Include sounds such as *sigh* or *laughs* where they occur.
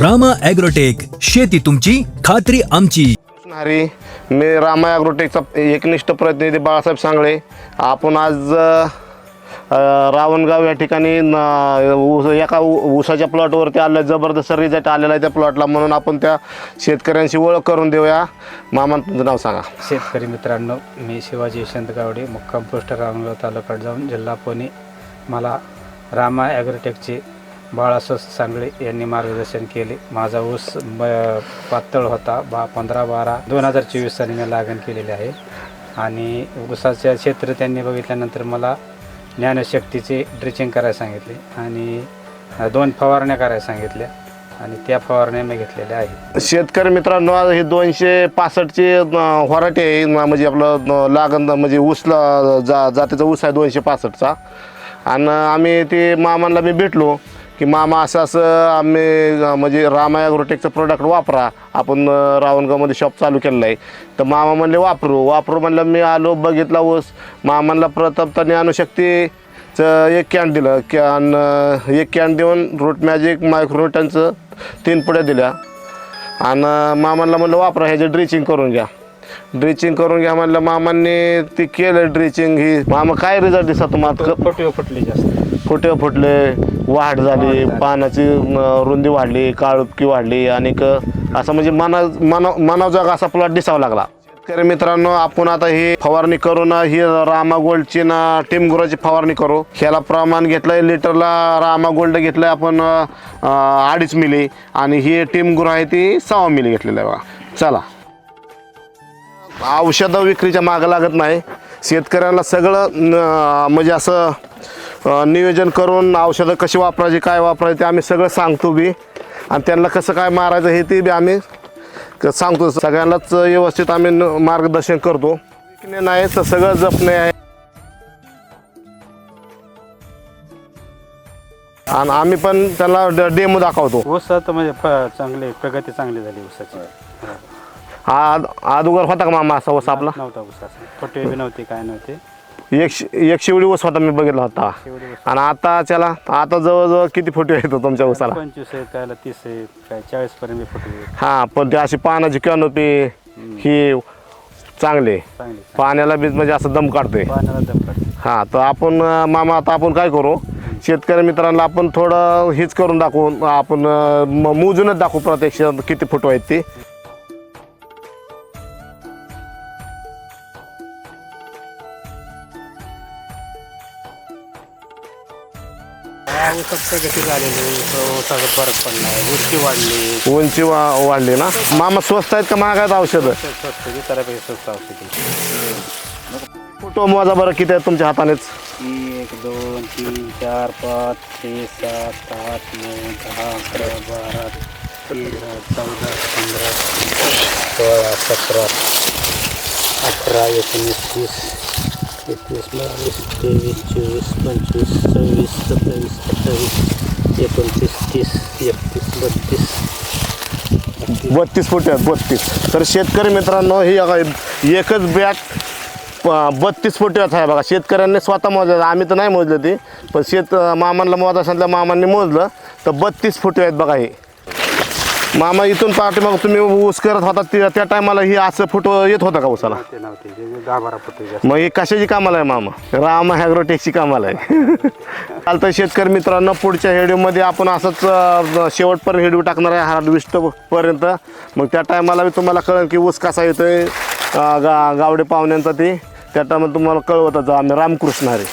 Rama agrotech शेती तुमची खात्री आमची. हरी मी रामा ॲग्रोटेकचा एकनिष्ठ प्रतिनिधी बाळासाहेब सांगळे. आपण आज रावणगाव या ठिकाणी न- ऊस एका ऊ- ऊसाच्या प्लॉटवरती आलं जबरदस्त रिझल्ट आलेला आहे त्या प्लॉटला. म्हणून आपण त्या शेतकऱ्यांशी ओळख करून देऊया. मामा तुमचं नाव सांगा. शेतकरी मित्रांनो मी शिवाजी यशवंत गावडे मुक्काम पोस्ट रामगाव तालुका जाऊन जिल्हा पुणे. मला रामा ॲग्रोटेकचे बाळासाहेब सांगळे यांनी मार्गदर्शन केले. माझा ऊस ब पातळ होता. बा पंधरा बारा दोन हजार चोवीस साली मी लागण केलेली आहे. आणि ऊसाचे क्षेत्र त्यांनी बघितल्यानंतर मला ज्ञानशक्तीचे ड्रिचिंग करायला सांगितले आणि दोन फवारण्या करायला सांगितल्या आणि त्या फवारण्या मी घेतलेल्या आहेत. शेतकरी मित्रांनो आज हे दोनशे पासष्टचे व्हरायटी आहे. म्हणजे आपलं लागण म्हणजे ऊसला जा जातीचा ऊस आहे दोनशे पासष्टचा. आणि आम्ही ते मामांना मी भेटलो. की मामा असं असं आम्ही म्हणजे रामा ॲग्रोटेकचं प्रोडक्ट वापरा. आपण रावणगावमध्ये शॉप चालू केलेलं आहे तर मामा म्हणले वापरू. वापरू म्हणलं मी आलो बघितला ऊस. मामांना प्रथम तर एक कॅन दिलं. कॅन एक कॅन देऊन रूट मॅजिक मायक्रोटनचं तीन पुड्या दिल्या. आणि मामांना म्हणलं वापरा ह्याचे ड्रिचिंग करून घ्या. ड्रिचिंग करून घ्या म्हणलं मामांनी ती केलं ड्रिचिंग ही. मामा काय रिझल्ट दिसा तुम्हाला? फुटवे फुटली जास्त. कुठे फुटले वाढ झाली पानाची रुंदी वाढली काळुपकी वाढली आणि क- असं म्हणजे मना मना मनाव जागा असा प्लॉट दिसावा लागला. शेतकरी मित्रांनो आपण आता ही फवारणी करून ही रामा गोल्डची ना टीम गुराची फवारणी करू. ह्याला प्रमाण घेतलंय लिटरला रामा गोल्ड घेतलंय आपण अडीच मिली. आणि ही टीम गुर आहे ती सहा मिली घेतलेलं आहे बघा. चला. औषधं विक्रीच्या मागं लागत नाही. शेतकऱ्यांना सगळं न- म्हणजे असं नियोजन करून औषधं कशी वापरायची काय वापरायची ते आम्ही सगळं सांगतो बी. आणि त्यांना कसं काय मारायचं हे ते बी आम्ही सांगतो. सगळ्यांनाच व्यवस्थित आम्ही न- मार्गदर्शन करतो. विकणे नाही तर सगळं जपणे आहे. आणि आम्ही पण त्याला डेमो दाखवतो. ऊसात म्हणजे फ- चांगले प्रगती चांगली झाली ऊसाची. हा अगोदर होता का मामा असा ऊस आपला? नव्हता ऊसाचा फुटवे बी नव्हते काय नव्हते. एक एक शिवडी ऊस होता मी बघितला होता. ऊस आणि आता त्याला आता जवळजवळ किती फुटे येतो तुमच्या ऊसाला? पंचवीस आहेत कायला तीस आहेत काय चाळीस पर्यंत फुटवे आहेत. हा पण ते अशी पानाची कॅनोपी ही चांगली. चांगली पाण्याला बी म्हणजे असं दम काढते. पाण्याला हा तर आपण अं, मामा आता आपण काय करू? शेतकरी मित्रांना आपण थोडं हेच करून दाखवू आपण अं, म- मोजूनच दाखवू प्रत्यक्ष किती फुटो आहेत ते. प्रगती झालेली फरक पडला आहे. उंची वाढली उंची वा वाढली ना? मामा स्वस्त आहेत का? महाग आहेत औषधं? स्वस्त विचारापेक्षा स्वस्त औषधी फोटो मोजा बरं किती आहेत तुमच्या हातानेच? एक दोन तीन चार पाच छे सात आठ नऊ दहा अकरा बारा तेरा चौदा पंधरा सोळा सतरा अठरा एकोणीस वीस एकवीस बावीस तेवीस चोवीस पंचवीस सव्वीस सत्तावीस अठ्ठावीस एकोणतीस तीस एकतीस बत्तीस. बत्तीस फुट आहेत बत्तीस. तर शेतकरी मित्रांनो ही बघा, एकच बॅग बत्तीस फुटात आहे बघा शेतकऱ्यांनी स्वतः मोजलं. आम्ही तर नाही मोजलं ते पण शेत मामांना मोजा सांगितलं मामांनी मोजलं तर बत्तीस फुटे आहेत बघा हे. मामा इथून पाठी मग तुम्ही ऊस करत होता त्या त्या टायमाला ही असं फुटो येत होता का ऊसाला? ते नव्हते. ते दहा बारा फुटे जास्त. मग ही कशाची कामाला आहे मामा? राम ॲग्रोटेकची कामाला आहे. *laughs* चालतं शेतकरी मित्रांनो पुढच्या व्हिडिओमध्ये आपण असंच अं, शेवटपर्यंत व्हिडिओ टाकणार आहे हार्डविस्ट पर्यंत मग त्या टायमाला मी तुम्हाला कळेल की ऊस कसा येतोय अं, गा गावडे पाहुण्यांचा ते. त्या टायमाला तुम्हाला कळवत आम्ही रामकृष्ण हरे.